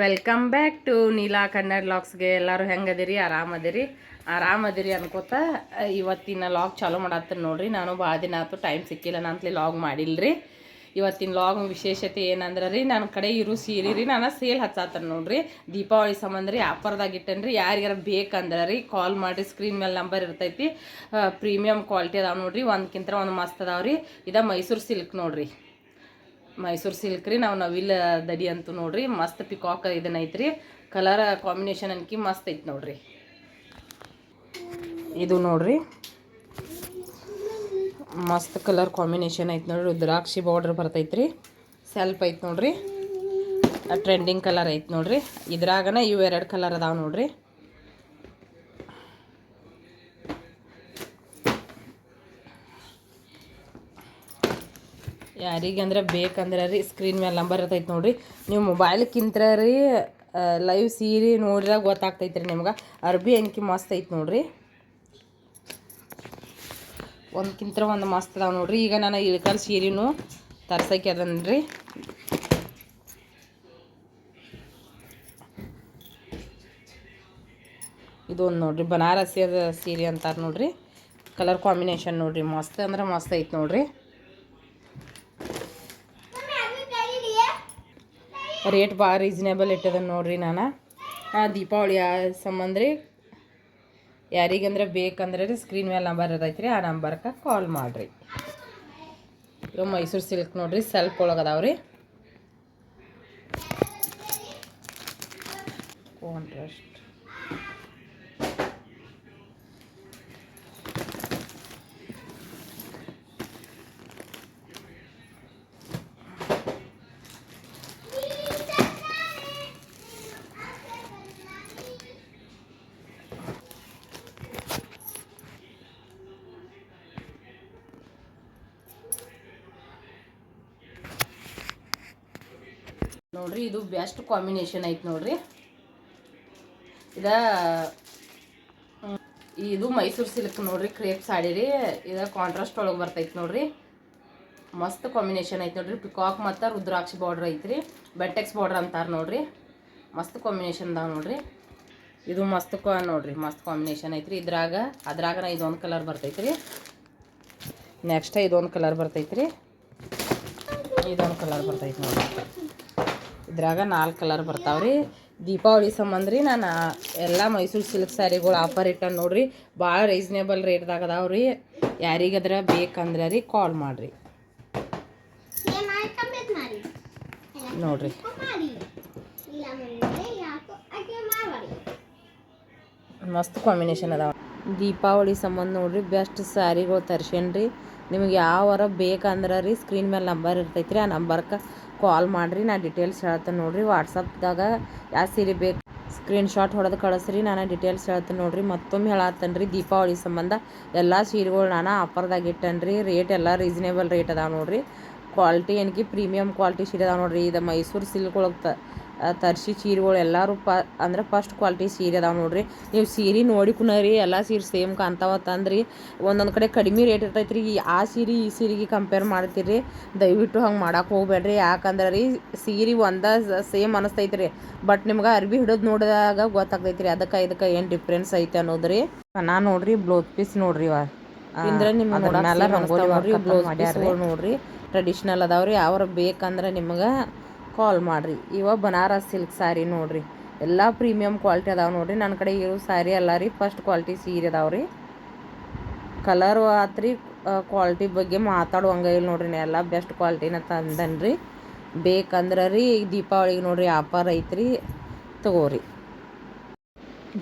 Welcome back to Neela Kannada ಲಾಗ್ಸ್ಗೆ ಎಲ್ಲರೂ ಹೆಂಗದಿರಿ? ಆರಾಮದಿರಿ? ಆರಾಮದಿರಿ ಅನ್ಕೋತ ಇವತ್ತಿನ ಲಾಗ್ ಚಾಲೂ ಮಾಡತ್ತೀನಿ ನೋಡ್ರಿ. ನಾನು ಭಾಳ ದಿನ ಆಯ್ತು ಟೈಮ್ ಸಿಕ್ಕಿಲ್ಲ ನಂತಲಿ ಲಾಗ್ ಮಾಡಿಲ್ರಿ. ಇವತ್ತಿನ ಲಾಗ್ ವಿಶೇಷತೆ ಏನಂದ್ರೆ ರೀ ನನ್ನ ಕಡೆ ಇರು ಸೀರೆ ರೀ, ನಾನು ಸೇಲ್ ಹಚ್ಚಾತನ ನೋಡ್ರಿ. ದೀಪಾವಳಿ ಸಂಬಂಧ ರೀ, ಆಫರ್ದಾಗ ಇಟ್ಟೇನ್ರಿ. ಯಾರಿಗಾರ ಬೇಕಂದ್ರೆ ರೀ ಕಾಲ್ ಮಾಡಿರಿ. ಸ್ಕ್ರೀನ್ ಮೇಲೆ ನಂಬರ್ ಇರ್ತೈತಿ. ಪ್ರೀಮಿಯಮ್ ಕ್ವಾಲಿಟಿ ಅದಾವೆ ನೋಡ್ರಿ. ಒಂದ್ಕಿಂತ ಒಂದು ಮಸ್ತ್ ಅದಾವೆ ರೀ ಇದ ಮೈಸೂರು ಸಿಲ್ಕ್ ನೋಡ್ರಿ. ಮೈಸೂರು ಸಿಲ್ಕ್ ರೀ, ನಾವು ನವಿಲ್ ದಡಿ ಅಂತ ನೋಡ್ರಿ, ಮಸ್ತ್ ಪಿಕಾಕ್ ಇದನ್ನ ರೀ ಕಲರ್ ಕಾಂಬಿನೇಷನ್ ಅನ್ಕಿ ಮಸ್ತ್ ಐತಿ ನೋಡ್ರಿ. ಇದು ನೋಡ್ರಿ. ಮಸ್ತ್ ಕಲರ್ ಕಾಂಬಿನೇಷನ್ ಐತಿ ನೋಡ್ರಿ ದ್ರಾಕ್ಷಿ ಬಾರ್ಡರ್ ಬರ್ತೈತ್ರಿ. ಸೆಲ್ಫ್ ಐತಿ ನೋಡ್ರಿ. ಟ್ರೆಂಡಿಂಗ್ ಕಲರ್ ಐತಿ ನೋಡ್ರಿ. ಇದ್ರಾಗನ ಇವು ಎರಡು ಕಲರ್ ಅದಾವೆ ನೋಡ್ರಿ. ಯಾರಿಗಂದ್ರೆ ಬೇಕಂದ್ರೆ ರೀ ಸ್ಕ್ರೀನ್ ಮೇಲೆ ನಂಬರ್ ಇರ್ತೈತೆ ನೋಡ್ರಿ. ನೀವು ಮೊಬೈಲ್ಕಿಂತ ರೀ ಲೈವ್ ಸೀರೆ ನೋಡಿದ್ರೆ ಗೊತ್ತಾಗ್ತೈತೆ ರೀ ನಿಮ್ಗೆ. ಅರ್ಬಿ ಅಂಕಿ ಮಸ್ತ್ ಐತೆ ನೋಡಿರಿ. ಒಂದ್ಕಿಂತ ಒಂದು ಮಸ್ತ್ ಅದಾವೆ ನೋಡಿರಿ. ಈಗ ನಾನು ಇಳಕಲ್ ಸೀರೆನೂ ತರ್ಸಕ್ಕೆ ಅದನ್ರಿ ಇದೊಂದು ನೋಡ್ರಿ ಬನಾರಸಿ ಅದ ಸೀರೆ ಅಂತಾರೆ ನೋಡ್ರಿ. ಕಲರ್ ಕಾಂಬಿನೇಷನ್ ನೋಡ್ರಿ, ಮಸ್ತ್ ಅಂದ್ರೆ ಮಸ್ತ್ ಐತೆ ನೋಡ್ರಿ. ರೇಟ್ ಭಾಳ ರೀಸನೇಬಲ್ ಇಟ್ಟದ ನೋಡ್ರಿ ನಾನು. ದೀಪಾವಳಿ ಸಂಬಂಧ ರೀ. ಯಾರಿಗಂದ್ರೆ ಬೇಕಂದ್ರೆ ರೀ ಸ್ಕ್ರೀನ್ ಮೇಲೆ ನಂಬರ್ ಇರ್ತೈತೆ ರೀ ಆ ನಂಬರ್ಗೆ ಕಾಲ್ ಮಾಡಿರಿ. ಇವು ಮೈಸೂರು ಸಿಲ್ಕ್ ನೋಡ್ರಿ ಸೆಲ್ಫ್ ಒಳಗೆ ಅದಾವ್ರಿ. ಕಾಂಟ್ರಾಸ್ಟ್ ನೋಡ್ರಿ, ಇದು ಬೆಸ್ಟ್ ಕಾಂಬಿನೇಷನ್ ಐತೆ ನೋಡ್ರಿ. ಇದ ಇದು ಮೈಸೂರು ಸಿಲ್ಕ್ ನೋಡ್ರಿ ಕ್ರೇಪ್ ಸಾಡಿ ರೀ. ಇದ ಕಾಂಟ್ರಾಸ್ಟ್ ಒಳಗೆ ಬರ್ತೈತೆ ನೋಡ್ರಿ. ಮಸ್ತ್ ಕಾಂಬಿನೇಷನ್ ಐತೆ ನೋಡ್ರಿ. ಪಿಕಾಕ್ ಮತ್ತು ರುದ್ರಾಕ್ಷಿ ಬಾರ್ಡ್ರ್ ಐತ್ರಿ ಬೆಟ್ಟೆಕ್ಸ್ ಬಾರ್ಡ್ರ್ ಅಂತಾರೆ ನೋಡ್ರಿ. ಮಸ್ತ್ ಕಾಂಬಿನೇಷನ್ ಅದಾವ ನೋಡ್ರಿ. ಇದು ಮಸ್ತ್ ಕಾ, ನೋಡ್ರಿ, ಮಸ್ತ್ ಕಾಂಬಿನೇಷನ್ ಐತ್ರಿ ಇದ್ರಾಗ ಅದ್ರಾಗ ಇದೊಂದು ಕಲರ್ ಬರ್ತೈತ್ರಿ ನೆಕ್ಸ್ಟ್ ಇದೊಂದು ಕಲರ್ ಬರ್ತೈತ್ರಿ ಇದೊಂದು ಕಲರ್ ಬರ್ತೈತೆ ನೋಡ್ರಿ. ಇದ್ರಾಗ ನಾಲ್ಕು ಕಲರ್ ಬರ್ತಾವ್ರಿ. ದೀಪಾವಳಿ ಸಂಬಂಧ ರೀ ನಾನು ಎಲ್ಲ ಮೈಸೂರು ಸಿಲ್ಕ್ ಸ್ಯಾರಿಗಳು ಆಫರ್ ಇಟ್ಟ ನೋಡ್ರಿ ಭಾಳ ರೀಸನೇಬಲ್ ರೇಟ್ದಾಗ ಅದಾವ್ರಿ. ಯಾರಿಗದ್ರ ಬೇಕಂದ್ರೆ ರೀ ಕಾಲ್ ಮಾಡಿರಿ. ನೋಡ್ರಿ. ಮಸ್ತ್ ಕಾಂಬಿನೇಷನ್ ಅದಾವ. ದೀಪಾವಳಿ ಸಂಬಂಧ ನೋಡ್ರಿ ಬೆಸ್ಟ್ ಸ್ಯಾರಿಗಳು ತರ್ಸೇನ್ರಿ ನಿಮಗೆ ಯಾವರ ಬೇಕಂದ್ರೆ ರೀ ಸ್ಕ್ರೀನ್ ಮೇಲೆ ನಂಬರ್ ಇರ್ತೈತ್ರಿ ಆ ನಂಬರ್ಗೆ ಕಾಲ್ ಮಾಡಿರಿ, ನಾ ಡೀಟೇಲ್ಸ್ ಹೇಳ್ತೇನೆ ನೋಡಿರಿ. ವಾಟ್ಸಪ್ದಾಗ ಯಾವ ಸೀರೆ ಬೇಕು ಸ್ಕ್ರೀನ್ಶಾಟ್ ಹೊಡೆದು ಕಳಿಸ್ರಿ, ನಾನು ಡೀಟೇಲ್ಸ್ ಹೇಳ್ತೇನೆ ನೋಡಿರಿ. ಮತ್ತೊಮ್ಮೆ ಹೇಳತ್ತೇನೆ ರೀ, ದೀಪಾವಳಿ ಸಂಬಂಧ ಎಲ್ಲ ಸೀರೆಗಳು ನಾನು ಆಫರ್ದಾಗ ಇಟ್ಟೇನೆ ರೀ. ರೇಟ್ ಎಲ್ಲ ರೀಸನೇಬಲ್ ರೇಟ್ ಅದಾವೆ ನೋಡ್ರಿ. ಕ್ವಾಲಿಟಿ ಏನಕ್ಕೆ ಪ್ರೀಮಿಯಮ್ ಕ್ವಾಲಿಟಿ ಸೀರೆ ಅದಾವೆ ನೋಡ್ರಿ. ಇದು ಮೈಸೂರು ಸಿಲ್ಕ್ ಒಳಗೆ ತ ತರ್ಸಿ ಸೀರೆಗಳು ಎಲ್ಲರೂ ಪ, ಅಂದ್ರೆ ಫಸ್ಟ್ ಕ್ವಾಲಿಟಿ ಸೀರೆ ಅದಾವೆ ನೋಡ್ರಿ. ನೀವು ಸೀರೆ ನೋಡಿ ಕುನರಿ ಎಲ್ಲ ಸೀರೆ ಸೇಮ್ ಕಾಣ್ತಾವ ತಂದ್ರಿ ಒಂದೊಂದು ಕಡೆ ಕಡಿಮೆ ರೇಟ್ ಇರ್ತೈತೆ ರೀ ಆ ಸೀರೆ, ಈ ಸೀರೆಗೆ ಕಂಪೇರ್ ಮಾಡ್ತೀರಿ, ದಯವಿಟ್ಟು ಹಂಗೆ ಮಾಡೋಕೆ ಹೋಗ್ಬೇಡ್ರಿ. ಯಾಕಂದ್ರೆ ರೀ, ಸೀರೆ ಒಂದ ಸೇಮ್ ಅನಿಸ್ತೈತೆ ರೀ ಬಟ್ ನಿಮ್ಗೆ ಅರ್ಬಿ ಹಿಡಿದು ನೋಡಿದಾಗ ಗೊತ್ತಾಗ್ತೈತೆ ರೀ ಅದಕ್ಕೆ ಇದಕ್ಕೆ ಏನು ಡಿಫ್ರೆನ್ಸ್ ಐತೆ ಅನ್ನೋದು ರೀ ನಾನು ನೋಡ್ರಿ ಬ್ಲೌಸ್ ಪೀಸ್ ನೋಡ್ರಿ ಇವ. ಇಂದ್ರೆ ನಿಮ್ಗೆ ನೋಡ್ರಿ ಬ್ಲೌಸ್ ಪೀಸ್ಗಳು ನೋಡ್ರಿ. ಟ್ರೆಡಿಷ್ನಲ್ ಅದಾವ್ರಿ ಅವ್ರ ಬೇಕಂದ್ರೆ ನಿಮ್ಗೆ ಕಾಲ್ ಮಾಡ್ರಿ. ಇವ ಬನಾರಸ್ ಸಿಲ್ಕ್ ಸ್ಯಾರಿ ನೋಡ್ರಿ. ಎಲ್ಲ ಪ್ರೀಮಿಯಂ ಕ್ವಾಲಿಟಿ ಅದಾವ ನೋಡ್ರಿ. ನನ್ನ ಕಡೆ ಇರೋ ಸ್ಯಾರಿ ಎಲ್ಲ ರೀ ಫಸ್ಟ್ ಕ್ವಾಲಿಟಿ ಸೀರೆ ಅದಾವ್ರಿ ರೀ. ಕಲರ್ ಆತ್ರಿ ಕ್ವಾಲಿಟಿ ಬಗ್ಗೆ ಮಾತಾಡುವಂಗ ಇಲ್ಲ ನೋಡ್ರಿ ಎಲ್ಲ ಬೆಸ್ಟ್ ಕ್ವಾಲಿಟಿನ ತಂದನ್ರಿ. ಬೇಕಂದ್ರೆ ರೀ ಈಗ ದೀಪಾವಳಿಗೆ ನೋಡ್ರಿ ಆಫರ್ ಐತ್ರಿ ತಗೋರಿ.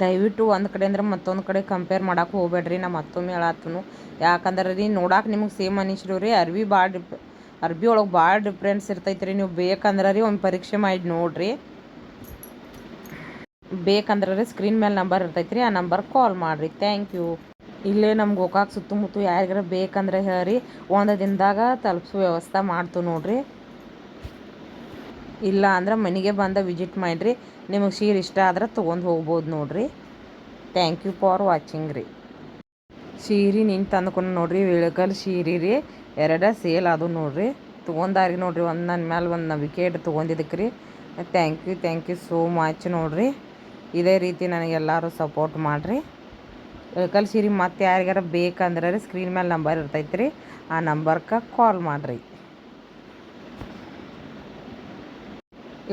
ದಯವಿಟ್ಟು ಒಂದು ಕಡೆ ಅಂದ್ರೆ ಮತ್ತೊಂದು ಕಡೆ ಕಂಪೇರ್ ಮಾಡಕ್ಕೆ ಹೋಗ್ಬೇಡ್ರಿ, ನಾ ಮತ್ತೊಮ್ಮೆ ಹೇಳತ್ತನು ಯಾಕಂದ್ರೆ ರೀ ನೋಡಕ್ಕೆ ನಿಮ್ಗೆ ಸೇಮ್ ಅನಿಸ್ರು ರೀ, ಅರ್ವಿ ಭಾಳ ಡಿಪ್ ಅರ್ಬಿ ಒಳಗೆ ಭಾಳ ಡಿಫ್ರೆನ್ಸ್ ಇರ್ತೈತೆ ರೀ ನೀವು ಬೇಕಂದ್ರೆ ರೀ ಒಂದು ಪರೀಕ್ಷೆ ಮಾಡಿ ನೋಡಿರಿ. ಬೇಕಂದ್ರೆ ರೀ ಸ್ಕ್ರೀನ್ ಮೇಲೆ ನಂಬರ್ ಇರ್ತೈತೆ ರೀ ಆ ನಂಬರ್ ಕಾಲ್ ಮಾಡಿರಿ. ಥ್ಯಾಂಕ್ ಯು ಇಲ್ಲೇ ನಮ್ಗೆ ಗೋಕಾಕ್ ಸುತ್ತಮುತ್ತ ಯಾರಿಗಾರ ಬೇಕಂದ್ರೆ ಹೇಳ್ರಿ ಒಂದು ದಿನದಾಗ ತಲುಪಿಸೋ ವ್ಯವಸ್ಥೆ ಮಾಡ್ತು ನೋಡ್ರಿ. ಇಲ್ಲ ಅಂದ್ರೆ ಮನೆಗೆ ಬಂದ ವಿಸಿಟ್ ಮಾಡಿರಿ. ನಿಮಗೆ ಸೀರೆ ಇಷ್ಟ ಆದ್ರೆ ತೊಗೊಂಡು ಹೋಗ್ಬೋದು ನೋಡಿರಿ. ಥ್ಯಾಂಕ್ ಯು ಫಾರ್ ವಾಚಿಂಗ್ ರೀ. ಸೀರೆ ನಿಂಗೆ ತಂದ್ಕೊಂಡು ನೋಡಿರಿ, ವಿಳಕಲ್ ಸೀರೆ ರೀ. ಎರಡೇ ಸೇಲ್ ಅದು ನೋಡಿರಿ. ತೊಗೊಂಡಾರಿ ನೋಡಿರಿ, ಒಂದು ನನ್ನ ಮ್ಯಾಲೆ ಒಂದು ನಂಬಿಕೆ ಇಟ್ಟು ತೊಗೊಂಡಿದ್ದಕ್ಕೆ ರೀ. Thank you thank you so much ನೋಡಿರಿ. ಇದೇ ರೀತಿ ನನಗೆಲ್ಲರೂ ಸಪೋರ್ಟ್ ಮಾಡಿರಿ. ಇಳಕಲ್ ಸೀರೆ ಮತ್ತೆ ಯಾರಿಗಾರ ಬೇಕಂದ್ರೆ ಸ್ಕ್ರೀನ್ ಮೇಲೆ ನಂಬರ್ ಇರ್ತೈತೆ ರೀ ಆ ನಂಬರ್ಗೆ ಕಾಲ್ ಮಾಡಿರಿ.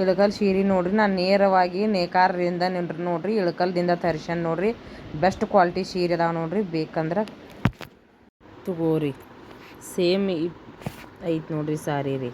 ಇಳಕಲ್ ಸೀರೆ ನೋಡ್ರಿ. ನಾನು ನೇರವಾಗಿ ನೇಕಾರರಿಂದ ನೋಡ್ರಿ ನೋಡ್ರಿ. ಇಳಕಲ್ದಿಂದ ತರ್ಸನ್ ನೋಡ್ರಿ. ಬೆಸ್ಟ್ ಕ್ವಾಲಿಟಿ ಸೀರೆ ಅದಾವೆ ನೋಡ್ರಿ. ಬೇಕಂದ್ರೆ ತಗೋರಿ. ಸೇಮ್ ಐತೆ ನೋಡ್ರಿ ಸಾರಿ ರೀ.